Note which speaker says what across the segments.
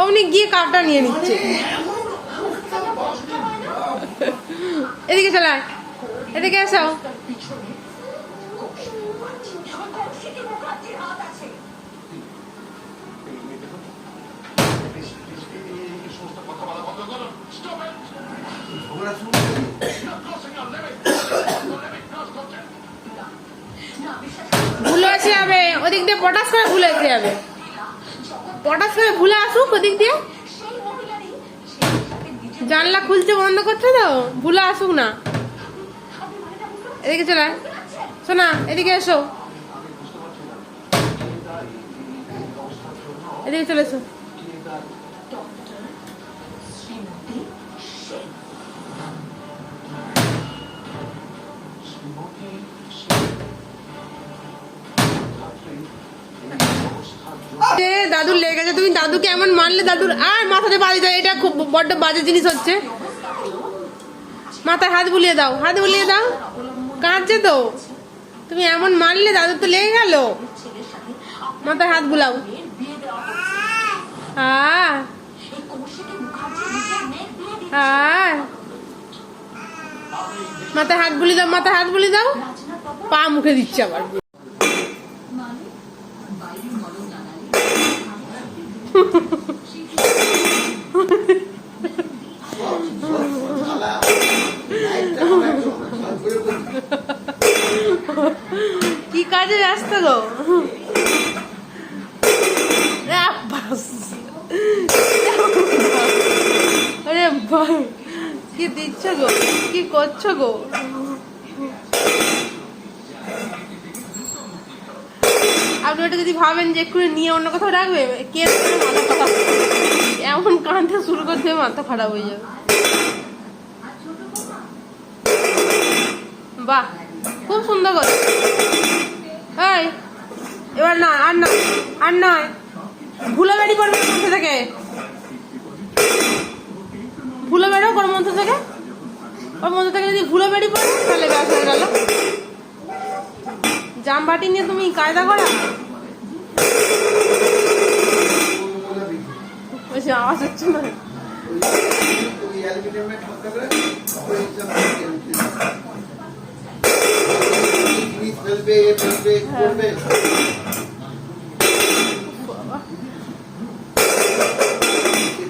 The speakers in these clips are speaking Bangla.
Speaker 1: অমনি গিয়ে কাপটা নিয়ে নিচ্ছে। এদিকে চলে এদিকে এসো। ভুলে যাবে। ওদিক দিয়ে পটাশ করে ভুলে যাবে। পটাশ করে ভুলে আসুক ওদিক দিয়ে। জানলা খুলছে বন্ধ করছে তো ভুলে আসুক না। এদিকে চলে শোনা এদিকে এসো। এদিকে চলে এসো। এ, দাদুর গেছে তুমি দাদুকে এমন মানলে দাদুর আর মাথাতে বাজে যায় এটা খুব বড্ড বাজে জিনিস হচ্ছে। মাথায় হাত বুলিয়ে দাও হাত বুলিয়ে দাও। কাঁদছে তো। তুমি এমন মারলে দাদুর তো লেগে গেল। মাথায় হাত বুলাও। মাথায় হাত বুলি দাও মাথায় হাত বুলি দাও। পা মুখে দিচ্ছে আবার। কি কাজে ব্যস্ত গো। আরে ভাই কি দিচ্ছ গো? কি করছ গো? আপনি ওটা যদি ভাবেন যে একটু নিয়ে অন্য কোথাও রাখবে, কে মাথা খারাপ। এমন কাঁদতে শুরু করতে মাথা খারাপ হয়ে যাবে। বাহ, খুব সুন্দর করে এই, এবার না, আর না, আর নয় ভুলে বেড়ি পড়বে মধ্যে থেকে। ভুলে বেরো ওর মধ্যে থেকে? ওর মধ্যে থেকে যদি ভুলে বেড়ি পড়ে তাহলে হয়ে গেল। জাম বাটি নিয়ে তুমি কায়দা করা? বেশি আওয়াজ হচ্ছে না।
Speaker 2: ফেলবে ফেলবে করবে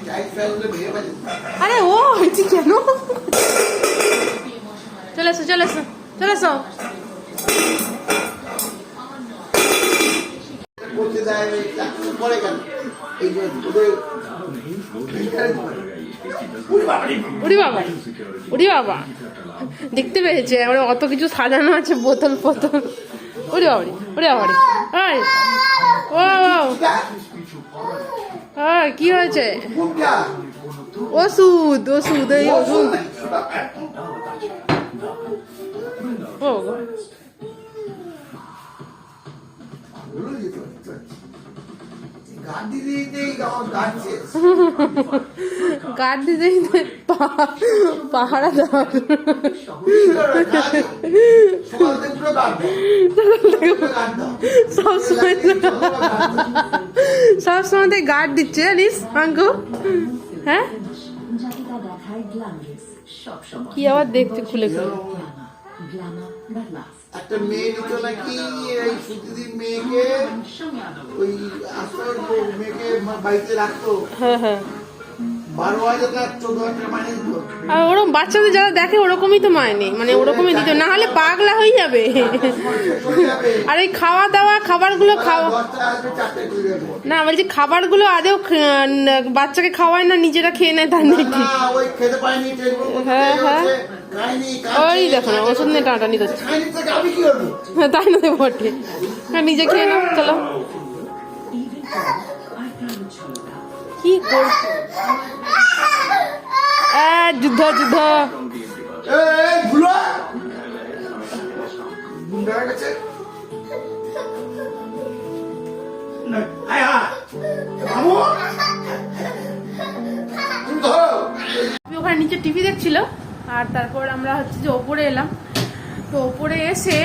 Speaker 2: টাইট ফেললে ভেঙে ফেলবে
Speaker 1: আরে ও হয়েছে কেন? চলে এসো চলে এসো চলে এসো। দেখতে পেয়েছে আমরা অত কিছু সাজানো আছে, বোতল ফোতল। উড়ি বাবা উড়ি বাবা ও কি হয়েছে? ওষুধ ওষুধ, এই ওষুধ। ও
Speaker 2: দিতেই
Speaker 1: দিতে পাহারা দেওয়ার। সবসময় সবসময় গার্ড দিচ্ছে জানিস আঙ্কু? হ্যাঁ? কি আবার দেখতে খুলে খুলে
Speaker 2: একটা মেয়ে নিত নাকি এই সুতিদির মেয়েকে ওই আসর মেয়েকে বাড়িতে রাখতো।
Speaker 1: হ্যাঁ হ্যাঁ। আর ওরকম বাচ্চাদের যারা দেখে ওরকমই তো মায়নে মানে ওরকমই দিত। না হলে পাগলা হয়ে যাবে। আর এই খাওয়া দাওয়া খাবারগুলো খাওয়া না বলছি খাবারগুলো আদেও বাচ্চাকে খাওয়ায় না নিজেরা খেয়ে নেয় তার নাকি? হ্যাঁ, হ্যাঁ। ওই দেখো না ওষুধ নিয়ে টানাটানি করছে।
Speaker 2: করব?
Speaker 1: তাই না বটে। আর নিজে খেয়ে নাও চলো। কি করছ আহ, যুদ্ধ যুদ্ধ
Speaker 2: এই ভুলো গুন্ডা হয়ে গেছে না, আয় আয়। মামু তুমি ধরো।
Speaker 1: আমি ওখানে নিচে টিভি দেখছিল আর তারপর আমরা হচ্ছে যে ওপরে এলাম। তো ওপরে এসে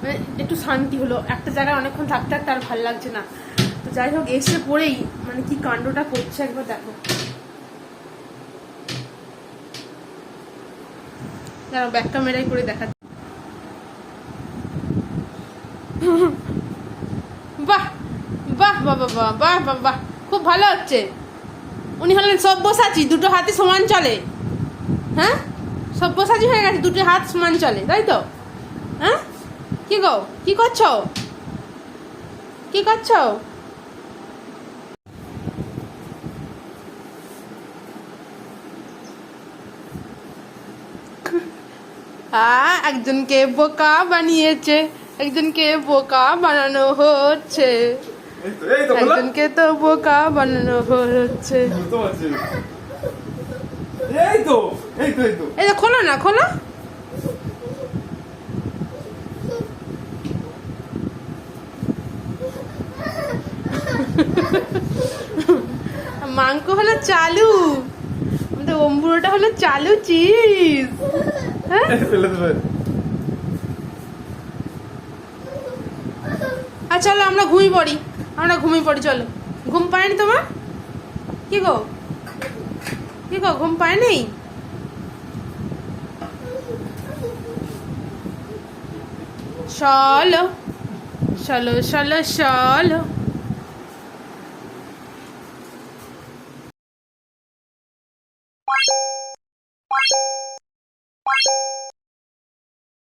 Speaker 1: মানে একটু শান্তি হলো। একটা জায়গায় অনেকক্ষণ থাকতে থাকতে আর ভালো লাগছে না। তো যাই হোক এসে পড়েই মানে কি কাণ্ডটা করছে একবার দেখো। দাঁড়াও ব্যাক ক্যামেরাই করে দেখাচ্ছি বাহ বাহ বাহ বাহ বাহ বাহ বাহ, খুব ভালো হচ্ছে। উনি হলেন সব্যসাচী, দুটো হাতে সমান চলে। হ্যাঁ? সব্যসাচী হয়ে গেছে, দুটো হাত সমান চলে, তাই তো? হ্যাঁ? কি গো, কি করছ? কি করছ? আ একজনকে বোকা বানিয়েছে একজনকে বোকা বানানো হচ্ছে। একজনকে তো বোকা বানানো হচ্ছে।
Speaker 3: এই তো এই তো এই তো।
Speaker 1: এই যে খোলো না খোলো। মাংস হলো চালু। আমাদের অম্বুরোটা হলো চালু চিজ। হ্যাঁ আর চলো, আমরা ঘুমিয়ে পড়ি। আমরা ঘুমিয়ে পড়ি, চলো। ঘুম পায়নি তোমার? কি গো? কি গো, ঘুম পায়নি? চলো চলো চলো চলো।